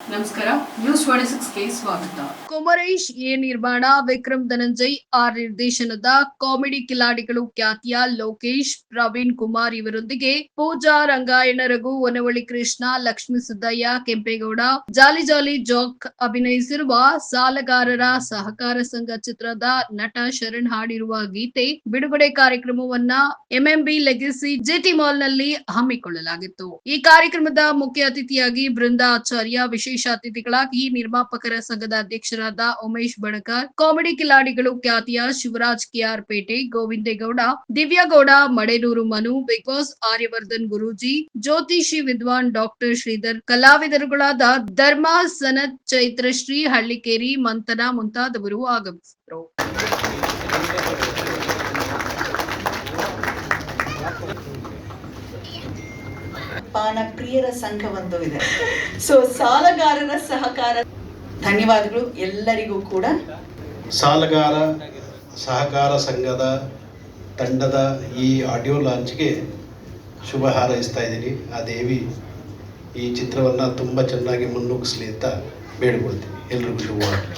ನಮಸ್ಕಾರ. ಕುಮರೇಶ್, ಎ ನಿರ್ಮಾಣ, ವಿಕ್ರಮ್ ಧನಂಜಯ್, ಆರ್ ನಿರ್ದೇಶನದ ಕಾಮಿಡಿ ಕಿಲಾಡಿಗಳು ಖ್ಯಾತಿಯ ಲೋಕೇಶ್, ಪ್ರವೀಣ್ ಕುಮಾರ್ ಇವರೊಂದಿಗೆ Pooja Rangayana, Raghu Onavalli Krishna, Lakshmi Siddaiah, Kempegowda, Jolly Jolly Jack ಅಭಿನಯಿಸಿರುವ ಸಾಲಗಾರರ ಸಹಕಾರ ಸಂಘ ಚಿತ್ರದ ನಟ ಶರಣ್ ಹಾಡಿರುವ ಗೀತೆ ಬಿಡುಗಡೆ ಕಾರ್ಯಕ್ರಮವನ್ನ ಎಂಎಂಬಿ ಲೆಗಸಿ ಜೆಟಿ ಮಾಲ್ನಲ್ಲಿ ಹಮ್ಮಿಕೊಳ್ಳಲಾಗಿತ್ತು. ಈ ಕಾರ್ಯಕ್ರಮದ ಮುಖ್ಯ ಅತಿಥಿಯಾಗಿ ಬೃಂದಾ ಆಚಾರ್ಯ ವಿಶೇಷ ಅತಿಥಿಗಳಾಗಿ ನಿರ್ಮಾಪಕರ ಸಂಘದ ಅಧ್ಯಕ್ಷರಾದ ಉಮೇಶ್ ಬಣಕಾರ್, ಕಾಮಿಡಿ ಕಿಲಾಡಿಗಳು ಖ್ಯಾತಿಯ Shivaraj KR Pete, Govinde Gowda, Divya Gowda, Madenur Manu, Bigg Boss Aryavardhan Guruji, ಜ್ಯೋತಿಷಿ ವಿದ್ವಾನ್ ಡಾಕ್ಟರ್ ಶ್ರೀಧರ್, ಕಲಾವಿದರುಗಳಾದ ಧರ್ಮ ಸನತ್ ಚೈತ್ರಶ್ರೀ ಹಳ್ಳಿಕೇರಿ ಮಂಥನ ಮುಂತಾದವರು ಆಗಮಿಸಿದರು ಪಾನ ಪ್ರಿಯರ ಸಂಘ ಒಂದು ಇದೆ. ಸೊ ಸಾಲಗಾರರ ಸಹಕಾರ ಧನ್ಯವಾದಗಳು ಎಲ್ಲರಿಗೂ ಕೂಡ. ಸಾಲಗಾರ ಸಹಕಾರ ಸಂಘದ ತಂಡದ ಈ ಆಡಿಯೋ ಲಾಂಚ್ಗೆ ಶುಭ ಹಾರೈಸ್ತಾ ಇದ್ದೀನಿ. ಆ ದೇವಿ ಈ ಚಿತ್ರವನ್ನು ತುಂಬ ಚೆನ್ನಾಗಿ ಮುನ್ನುಗ್ಗಿಸ್ಲಿ ಅಂತ ಬೇಡ್ಕೊಳ್ತೀನಿ. ಎಲ್ರಿಗೂ ಶುಭವಾಗಲಿ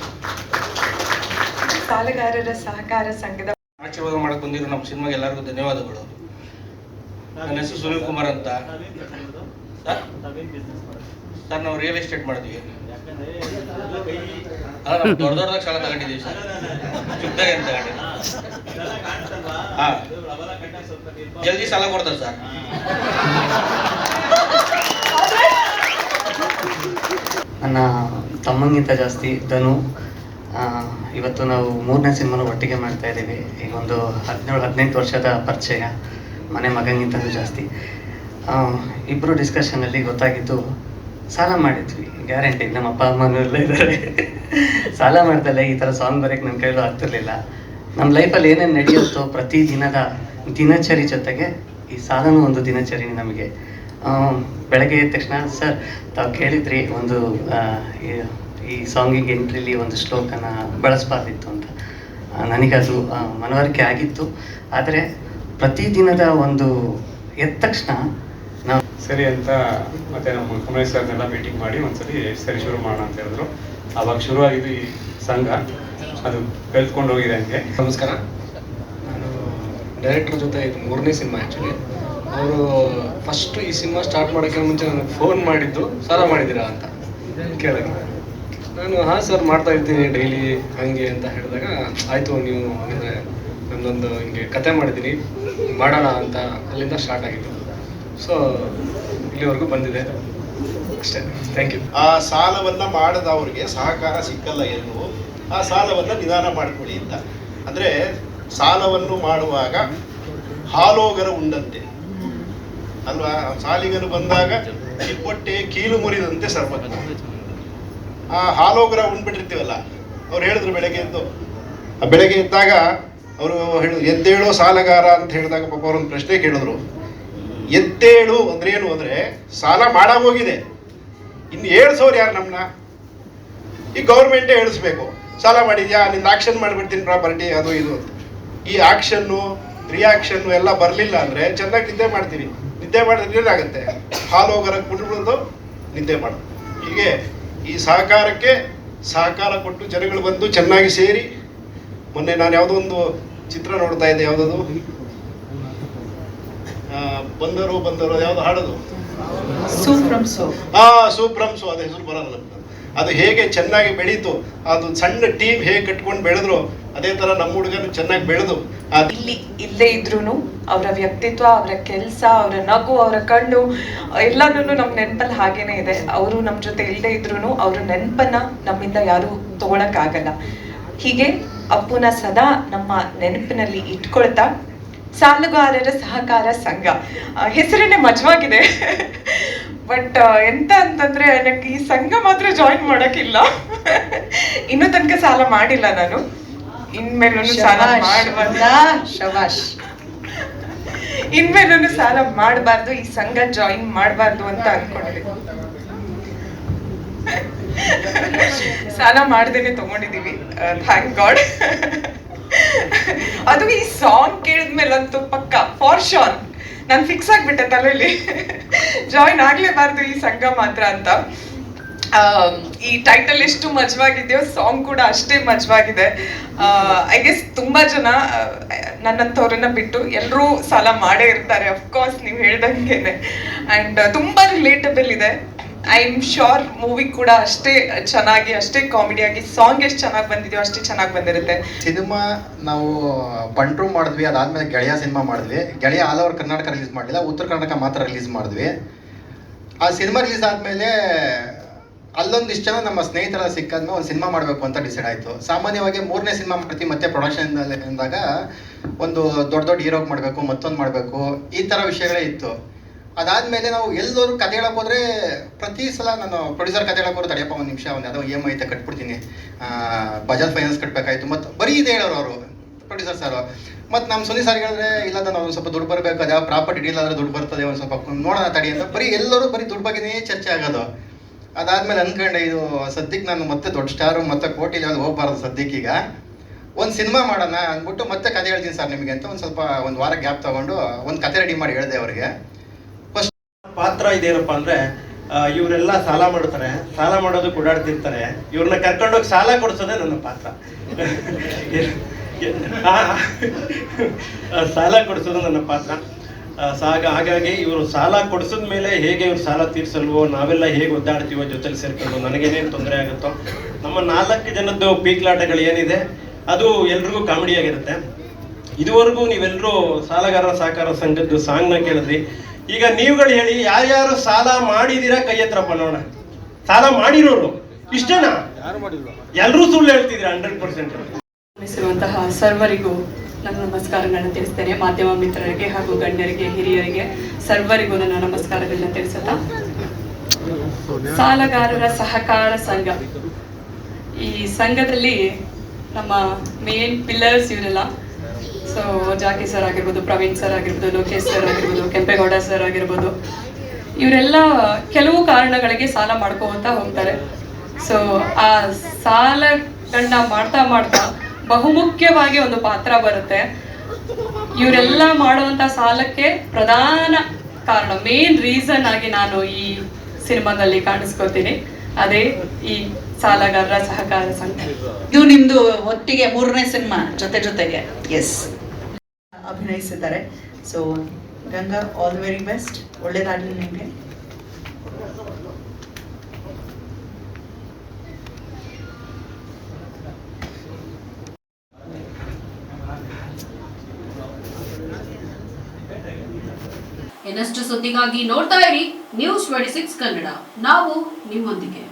ಸಾಲಗಾರರ ಸಹಕಾರ ಸಂಘದ ಆಶೀರ್ವಾದ ಮಾಡಕ್ಕೆ ಬಂದಿರೋ ನಮ್ಮ ಸಿನಿಮಾಗೆ ಎಲ್ಲರಿಗೂ ಧನ್ಯವಾದಗಳು. ನನ್ನ ಹೆಸರು ಸುನೀಲ್ ಕುಮಾರ್ ಅಂತ. ಸರ್? ನಾವು ರಿಯಲ್ ಎಸ್ಟೇಟ್ ಮಾಡಿದ್ವಿ. ದೊಡ್ಡ ದೊಡ್ಡದಾಗ ಸಾಲ ತಗೊಂಡಿದ್ದೀವಿ ಸರ್. ಚಿಕ್ಕದಾಗೆ ಅಂತ ತಗೊಂಡಿದ್ದೀವಿ. ಹಾಂ. ಜಲ್ದಿ ಸಾಲ ಕೊಡ್ತಾರೆ ಸರ್. ನನ್ನ ತಮ್ಮಂಗಿಂತ ಜಾಸ್ತಿ ಧನು. ಇವತ್ತು ನಾವು ಮೂರನೇ ಸಿನಿಮಾನು ಒಟ್ಟಿಗೆ ಮಾಡ್ತಾ ಇದ್ದೀವಿ. ಈಗ ಒಂದು ಹದಿನೇಳು, ಹದಿನೆಂಟು ವರ್ಷದ ಪರಿಚಯ. ಮನೆ ಮಗನಿಗಿಂತಲೂ ಜಾಸ್ತಿ. ಇಬ್ಬರು ಡಿಸ್ಕಷನಲ್ಲಿ ಗೊತ್ತಾಗಿದ್ದು ಸಾಲ ಮಾಡಿದ್ವಿ. ಗ್ಯಾರಂಟಿ ನಮ್ಮ ಅಪ್ಪ ಅಮ್ಮನೂ ಇದ್ದಾರೆ. ಸಾಲ ಮಾಡ್ದಲ್ಲೇ ಈ ಥರ ಸಾಂಗ್ ಬರೋಕ್ಕೆ ನನ್ನ ಕೈಲೂ ಆಗ್ತಿರ್ಲಿಲ್ಲ. ನಮ್ಮ ಲೈಫಲ್ಲಿ ಏನೇನು ನಡೆಯುತ್ತೋ ಪ್ರತಿ ದಿನದ ದಿನಚರಿ ಜೊತೆಗೆ ಈ ಸಾಲನೂ ಒಂದು ದಿನಚರಿ ನಮಗೆ. ಬೆಳಗ್ಗೆ ಎದ್ದ ತಕ್ಷಣ, ಸರ್, ತಾವು ಕೇಳಿದ್ರಿ ಒಂದು ಈ- ಸಾಂಗಿಗೆ ಎಂಟ್ರಿಲಿ ಒಂದು ಶ್ಲೋಕನ ಬಳಸಬಾರ್ದಿತ್ತು ಅಂತ. ನನಗದು ಮನವರಿಕೆ ಆಗಿತ್ತು. ಆದರೆ ಪ್ರತಿದಿನದ ಒಂದು ಎದ್ದ ತಕ್ಷಣ ನಾವು ಸರಿ ಅಂತ ಮತ್ತೆ ನಮ್ಮ ಕಮಲೇಶ್ ಸರ್ನೆಲ್ಲ ಮೀಟಿಂಗ್ ಮಾಡಿ ಒಂದ್ಸರಿ ಸರಿ ಶುರು ಮಾಡೋಣ ಅಂತ ಹೇಳಿದ್ರು. ಅವಾಗ ಶುರುವಾಗಿದ್ದು ಈ ಸಂಘ. ಅದು ಬೆಳ್ಕೊಂಡು ಹೋಗಿದೆ ಹಂಗೆ. ನಮಸ್ಕಾರ. ನಾನು ಡೈರೆಕ್ಟರ್ ಜೊತೆ ಇದು ಮೂರನೇ ಸಿನಿಮಾ ಆ್ಯಕ್ಚುಲಿ ಅವರು ಫಸ್ಟ್ ಈ ಸಿನಿಮಾ ಸ್ಟಾರ್ಟ್ ಮಾಡೋಕ್ಕೆ ಮುಂಚೆ ನನಗೆ ಫೋನ್ ಮಾಡಿದ್ದು ಸಾಲ ಮಾಡಿದ್ದೀರಾ ಅಂತ ಕೇಳಿದ್ರು. ನಾನು ಹಾಂ ಸರ್ ಮಾಡ್ತಾ ಇರ್ತೀನಿ ಡೈಲಿ ಹಾಗೆ ಅಂತ ಹೇಳಿದಾಗ ಆಯಿತು ನೀವು ಅಂದರೆ ನನ್ನೊಂದು ಹಿಂಗೆ ಕತೆ ಮಾಡಿದ್ದೀನಿ. ಮಾಡೋಣ ಅಂತ ಅಲ್ಲಿಂದ ಸ್ಟಾರ್ಟ್ ಆಗಿತ್ತು ಸೊ ಇಲ್ಲಿವರೆಗೂ ಬಂದಿದೆ. ಅಷ್ಟೇ. ಥ್ಯಾಂಕ್ ಯು ಆ ಸಾಲವನ್ನು ಮಾಡದವ್ರಿಗೆ ಸಹಕಾರ ಸಿಕ್ಕಲ್ಲ ಎಲ್ಲೂ. ಆ ಸಾಲವನ್ನು ನಿಧಾನ ಮಾಡಿಕೊಳ್ಳಿ ಅಂತ. ಅಂದರೆ ಸಾಲವನ್ನು ಮಾಡುವಾಗ ಹಾಲೋಗರ ಉಂಡಂತೆ. ಅಲ್ವಾ? ಸಾಲಿಗನು ಬಂದಾಗ ಇಪ್ಪೊಟ್ಟೆ ಕೀಲು ಮುರಿದಂತೆ ಸರ್ಪ ಆ ಹಾಲೋಗರ ಉಂಡ್ಬಿಟ್ಟಿರ್ತೀವಲ್ಲ, ಅವ್ರು ಹೇಳಿದ್ರು ಬೆಳಗ್ಗೆ ಎದ್ದು. ಆ ಬೆಳಗ್ಗೆ ಎದ್ದಾಗ ಅವರು ಹೇಳಿದ್ರು ಎದ್ದೇಳು ಸಾಲಗಾರ ಅಂತ ಹೇಳಿದಾಗ ಪಾಪ ಅವ್ರೊಂದು ಪ್ರಶ್ನೆ ಕೇಳಿದ್ರು. ಎದ್ದೇಳು ಅಂದ್ರೆ ಏನು ಅಂದ್ರೆ, ಸಾಲ ಮಾಡಾಗೋಗಿದೆ ಇನ್ನು ಏಳ್ಸೋರು ಯಾರು ನಮ್ಮನ್ನ ಈ ಗೌರ್ಮೆಂಟೇ ಹೇಳಿಸ್ಬೇಕು ಸಾಲ ಮಾಡಿದ್ಯಾ? ನಿಂದು ಆಕ್ಷನ್ ಮಾಡಿಬಿಡ್ತೀನಿ ಪ್ರಾಪರ್ಟಿ ಅದು ಇದು ಅಂತ. ಈ ಆಕ್ಷನ್ನು ರಿಯಾಕ್ಷನ್ನು ಎಲ್ಲ ಬರಲಿಲ್ಲ ಅಂದರೆ ಚೆನ್ನಾಗಿ ನಿದ್ದೆ ಮಾಡ್ತೀವಿ ನಿದ್ದೆ ಮಾಡಿದ್ರೆ ಏನಾಗುತ್ತೆ ಹಾಲು ಹೋಗೋರಕ್ಕೆ ಬಿಟ್ಬಿಡೋದು ನಿದ್ದೆ ಮಾಡೋದು. ಹೀಗೆ ಈ ಸಹಕಾರಕ್ಕೆ ಸಹಕಾರ ಕೊಟ್ಟು ಜನಗಳು ಬಂದು ಚೆನ್ನಾಗಿ ಸೇರಿ, ಮೊನ್ನೆ ನಾನು ಯಾವುದೋ ಒಂದು ಚಿತ್ರ ನೋಡ್ತಾ ಇದ್ದೆ ಯಾವುದದು? ಬಂದರು ಬಂದರು ಯಾವ್ದು ಹಾಡೋದು? ಸೂಪ್ರಮ್ ಸೋ ಅದು ಹೆಸರು ಬರಲ್ಲ ಅದು. ಹೇಗೆ ಚೆನ್ನಾಗಿ ಬೆಳೀತು ಅದು ಸಣ್ಣ ಟೀಮ್ ಹೇಗೆ ಕಟ್ಕೊಂಡು ಬೆಳೆದ್ರು ಅದೇ ತರ ನಮ್ಮ ಹುಡುಗನು ಚೆನ್ನಾಗಿ ಬೆಳೆದು ಇಲ್ಲಿ ಇಲ್ಲೇ ಇದ್ರು ಅವರ ವ್ಯಕ್ತಿತ್ವ ಅವರ ಕೆಲಸ ಅವರ ನಗು ಅವರ ಕಣ್ಣು ಎಲ್ಲಾನು ನಮ್ಮ ನೆನಪಲ್ಲಿ ಹಾಗೇನೆ ಇದೆ. ಅವರು ನಮ್ಮ ಜೊತೆ ಇಲ್ಲದೆ ಇದ್ರು ಅವ್ರ ನೆನಪನ್ನ ನಮ್ಮಿಂದ ಯಾರು ತಗೊಳಕ್ಕಾಗಲ್ಲ. ಹೀಗೆ ಅಪ್ಪುನ ಸದಾ ನಮ್ಮ ನೆನಪಿನಲ್ಲಿ ಇಟ್ಕೊಳ್ತಾ ಸಾಲುಗಾರರ ಸಹಕಾರ ಸಂಘ. ಹೆಸರೇನೆ ಮಜವಾಗಿದೆ. ಬಟ್ ಎಂತ ಅಂತಂದ್ರೆ ನನಗೆ ಈ ಸಂಘ ಮಾತ್ರ ಜಾಯಿನ್ ಮಾಡೋಕ್ಕಿಲ್ಲ. ಇನ್ನೂ ತನಕ ಸಾಲ ಮಾಡಿಲ್ಲ ನಾನು. ಇನ್ಮೇಲೂ ಸಾಲ ಮಾಡಬಾರ್ದ. ಶಬಾಷ್. ಇನ್ಮೇಲೂ ಸಾಲ ಮಾಡಬಾರ್ದು ಈ ಸಂಘ ಜಾಯಿನ್ ಮಾಡಬಾರ್ದು ಅಂತ ಅನ್ಕೊಂಡಿದ್ದೀನಿ. ಸಾಲ ಮಾಡ್ದೇನೆ ತಗೊಂಡಿದೀವಿ. ಥ್ಯಾಂಕ್ ಗಾಡ್ ಅದು ಈ ಸಾಂಗ್ ಕೇಳಿದ್ಮೇಲಂತೂ ಪಕ್ಕ ಫಾರ್ ಶೋರ್ ನಾನು ಫಿಕ್ಸ್ ಆಗ್ಬಿಟ್ಟೆ ತಲೆಯಲ್ಲಿ ಜಾಯಿನ್ ಆಗ್ಲೇಬಾರ್ದು ಈ ಸಂಘ ಮಾತ್ರ ಅಂತ. ಈ ಟೈಟಲ್ ಎಷ್ಟು ಮಜವಾಗಿದೆಯೋ ಸಾಂಗ್ ಕೂಡ ಅಷ್ಟೇ ಮಜವಾಗಿದೆ. ಐ ಗೆಸ್ ತುಂಬಾ ಜನ ನನ್ನಂಥವ್ರನ್ನ ಬಿಟ್ಟು ಎಲ್ಲರೂ ಸಾಲ ಮಾಡೇ ಇರ್ತಾರೆ ಅಫ್ಕೋರ್ಸ್ ನೀವು ಹೇಳ್ದಂಗೆ ಅಂಡ್ ತುಂಬಾ ರಿಲೇಟಬಲ್ ಇದೆ. ಐ ಆಮ್ ಶೋರ್ ಮೂವಿ ಕೂಡ ಅಷ್ಟೇ ಚೆನ್ನಾಗಿ, ಅಷ್ಟೇ ಕಾಮಿಡಿಯಾಗಿ ಸಾಂಗ್ ಎಷ್ಟು ಚೆನ್ನಾಗಿ ಬಂದಿದೆಯೋ ಅಷ್ಟೇ ಚೆನ್ನಾಗಿ ಬಂದಿರುತ್ತೆ. ಸಿನಿಮಾ ನಾವು ಬಂಡ್ರು ಮಾಡಿದ್ವಿ, ಅದಾದ್ಮೇಲೆ ಗೆಳೆಯ ಸಿನಿಮಾ ಮಾಡಿದ್ವಿ. ಗೆಳೆಯ ಆಲ್ ಓವರ್ ಕರ್ನಾಟಕ ರಿಲೀಸ್ ಮಾಡಲಿಲ್ಲ, ಉತ್ತರ ಕರ್ನಾಟಕ ಮಾತ್ರ ರಿಲೀಸ್ ಮಾಡಿದ್ವಿ. ಆ ಸಿನಿಮಾ ರಿಲೀಸ್ ಆದಮೇಲೆ ಅಲ್ಲೊಂದಿಷ್ಟು ಜನ ನಮ್ಮ ಸ್ನೇಹಿತರ ಸಿಕ್ಕಾದ್ಮೇಲೆ ಒಂದು ಸಿನಿಮಾ ಮಾಡಬೇಕು ಅಂತ ಡಿಸೈಡ್ ಆಯಿತು. ಸಾಮಾನ್ಯವಾಗಿ ಮೂರನೇ ಸಿನಿಮಾ ಮಾಡ್ತೀವಿ, ಮತ್ತೆ ಪ್ರೊಡಕ್ಷನ್ ಅಂದಾಗ ಒಂದು ದೊಡ್ಡ ದೊಡ್ಡ ಹೀರೋಗೆ ಮಾಡಬೇಕು, ಮತ್ತೊಂದು ಮಾಡಬೇಕು, ಈ ಥರ ವಿಷಯಗಳೇ ಇತ್ತು. ಅದಾದ್ಮೇಲೆ ನಾವು ಎಲ್ಲರೂ ಕತೆ ಹೇಳಕ್ ಹೋದ್ರೆ ಪ್ರತಿ ಸಲ ನಾನು ಪ್ರೊಡ್ಯೂಸರ್ ಕತೆ ಹೇಳಕ್ ಹೋದ್ರೆ ತಡೆಯಪ್ಪ ಒಂದು ನಿಮಿಷ, ಒಂದು ಯಾವುದೋ ಇ ಎಂ ಐತೆ ಕಟ್ಬಿಡ್ತೀನಿ. ಬಜಾಜ್ ಫೈನಾನ್ಸ್ ಕಟ್ಟಬೇಕಾಯ್ತು ಮತ್ತು ಬರೀ ಇದೆ ಹೇಳೋರು ಅವರು ಪ್ರೊಡ್ಯೂಸರ್ ಸರ್ ಮತ್ತು ನಮ್ಮ ಸುನಿ ಸರ್ ಹೇಳಿದ್ರೆ, ಇಲ್ಲ ನಾನು ಸ್ವಲ್ಪ ದುಡ್ಡು ಬರಬೇಕು ಅದ್ಯಾವ ಪ್ರಾಪರ್ಟಿ ಡೀಲ್ ಆದ್ರೆ ದುಡ್ಡು ಬರ್ತದೆ, ಒಂದು ಸ್ವಲ್ಪ ನೋಡೋಣ ತಡಿ ಅಂತ. ಬರೀ ಎಲ್ಲರೂ ಬರೀ ದುಡ್ಡು ಬಗ್ಗೆನೇ ಚರ್ಚೆ ಆಗೋದು. ಅದಾದ್ಮೇಲೆ ಅನ್ಕೊಂಡೆ, ಇದು ಸದ್ಯಕ್ಕೆ ನಾನು ಮತ್ತೆ ದೊಡ್ಡ ಸ್ಟಾರು ಮತ್ತೆ ಕೋಟಿ ಯಾವ್ದು ಹೋಗ್ಬಾರ್ದು ಸದ್ಯಕ್ಕೀಗ ಒಂದು ಸಿನಿಮಾ ಮಾಡೋಣ, ಅಂದ್ಬಿಟ್ಟು ಮತ್ತೆ ಕತೆ ಹೇಳ್ತೀನಿ ಸರ್ ನಿಮಗೆ ಅಂತ ಒಂದು ಸ್ವಲ್ಪ ಒಂದು ವಾರ ಗ್ಯಾಪ್ ತಗೊಂಡು, ಒಂದು ಕತೆ ರೆಡಿ ಮಾಡಿ ಹೇಳಿದೆ ಅವರಿಗೆ. ಪಾತ್ರ ಇದೇನಪ್ಪ ಅಂದ್ರೆ ಇವರೆಲ್ಲ ಸಾಲ ಮಾಡ್ತಾರೆ ಸಾಲ ಮಾಡೋದು ಓಡಾಡ್ತಿರ್ತಾರೆ ಇವ್ರನ್ನ ಕರ್ಕೊಂಡೋಗಿ ಸಾಲ ಕೊಡ್ಸೋದೇ ನನ್ನ ಪಾತ್ರ. ಸಾಲ ಕೊಡಿಸೋದು ನನ್ನ ಪಾತ್ರ. ಸಾಗ ಹಾಗಾಗಿ ಇವರು ಸಾಲ ಕೊಡಿಸಿದ ಮೇಲೆ ಹೇಗೆ ಇವ್ರು ಸಾಲ ತೀರಿಸಲ್ವೋ, ನಾವೆಲ್ಲ ಹೇಗೆ ಒದ್ದಾಡ್ತೀವೋ ಜೊತೆಲಿ ಸೇರ್ಕೊಂಡು ನನಗೇನೇನು ತೊಂದರೆ ಆಗುತ್ತೋ, ನಮ್ಮ ನಾಲ್ಕು ಜನದ್ದು ಪೀಕ್ಲಾಟಗಳು ಏನಿದೆ, ಅದು ಎಲ್ರಿಗೂ ಕಾಮಿಡಿಯಾಗಿರುತ್ತೆ. ಇದುವರೆಗೂ ನೀವೆಲ್ಲರೂ ಸಾಲಗಾರರ ಸಹಕಾರ ಸಂಘದ್ದು ಸಾಂಗ್ನ ಕೇಳಿದ್ರಿ. ಈಗ ನೀವುಗಳು ಹೇಳಿ ಯಾರ್ಯಾರು ಸಾಲ ಮಾಡಿದೀರಾ ಕೈ ಹತ್ರಪ್ಪ ನೋಡೋಣ ಸಾಲ ಮಾಡಿರೋರು ಇಷ್ಟೇನಾ? ಎಲ್ಲರೂ ಸುಳ್ಳು ಹೇಳ್ತಿದ್ರ ಹಂಡ್ರೆಡ್ ಪರ್ಸೆಂಟ್ ಶ್ರಮಿಸಿರುವಂತಹ ಸರ್ವರಿಗೂ ನನ್ನ ನಮಸ್ಕಾರಗಳನ್ನು ತಿಳಿಸ್ತೇನೆ. ಮಾಧ್ಯಮ ಮಿತ್ರರಿಗೆ ಹಾಗೂ ಗಣ್ಯರಿಗೆ ಹಿರಿಯರಿಗೆ ಸರ್ವರಿಗೂ ನನ್ನ ನಮಸ್ಕಾರಗಳನ್ನ ತಿಳಿಸುತ್ತಾ. ಸಾಲಗಾರರ ಸಹಕಾರ ಸಂಘ. ಈ ಸಂಘದಲ್ಲಿ ನಮ್ಮ ಮೇನ್ ಪಿಲ್ಲರ್ಸ್ ಇವರೆಲ್ಲ ಸೊ ಜಾಕಿ ಸರ್ ಆಗಿರ್ಬೋದು ಪ್ರವೀಣ್ ಸರ್ ಆಗಿರ್ಬೋದು ಲೋಕೇಶ್ ಸರ್ ಆಗಿರ್ಬೋದು ಕೆಂಪೇಗೌಡ ಸರ್ ಆಗಿರ್ಬೋದು, ಇವರೆಲ್ಲ ಕೆಲವು ಕಾರಣಗಳಿಗೆ ಸಾಲ ಮಾಡ್ಕೋತ ಹೋಗ್ತಾರೆ. ಸೊ ಆ ಸಾಲಗಳನ್ನ ಮಾಡ್ತಾ ಮಾಡ್ತಾ ಬಹುಮುಖ್ಯವಾಗಿ ಒಂದು ಪಾತ್ರ ಬರುತ್ತೆ. ಇವರೆಲ್ಲ ಮಾಡುವಂತ ಸಾಲಕ್ಕೆ ಪ್ರಧಾನ ಕಾರಣ ಮೇನ್ ರೀಸನ್ ಆಗಿ ನಾನು ಈ ಸಿನಿಮಾದಲ್ಲಿ ಕಾಣಿಸ್ಕೋತೀನಿ ಅದೇ ಈ ಸಾಲಗಾರರ ಸಹಕಾರ ಸಂಘ. ಇದು ನಿಮ್ದು ಒಟ್ಟಿಗೆ ಮೂರನೇ ಸಿನಿಮಾ, ಜೊತೆ ಜೊತೆಗೆ. ಎಸ್ ಅಭಿನಯಿಸಿದ್ದಾರೆ. So Ganga all the very best ಒಳ್ಳೆಯದಾಗಲಿ ನಿಮಗೆ. ಇನ್ನಷ್ಟು ಸುದ್ದಿಗಾಗಿ ನೋಡ್ತಾ ಇರಿ ನ್ಯೂಸ್ ಟ್ವೆಂಟಿ ಸಿಕ್ಸ್ ಕನ್ನಡ. ನಾವು ನಿಮ್ಮೊಂದಿಗೆ.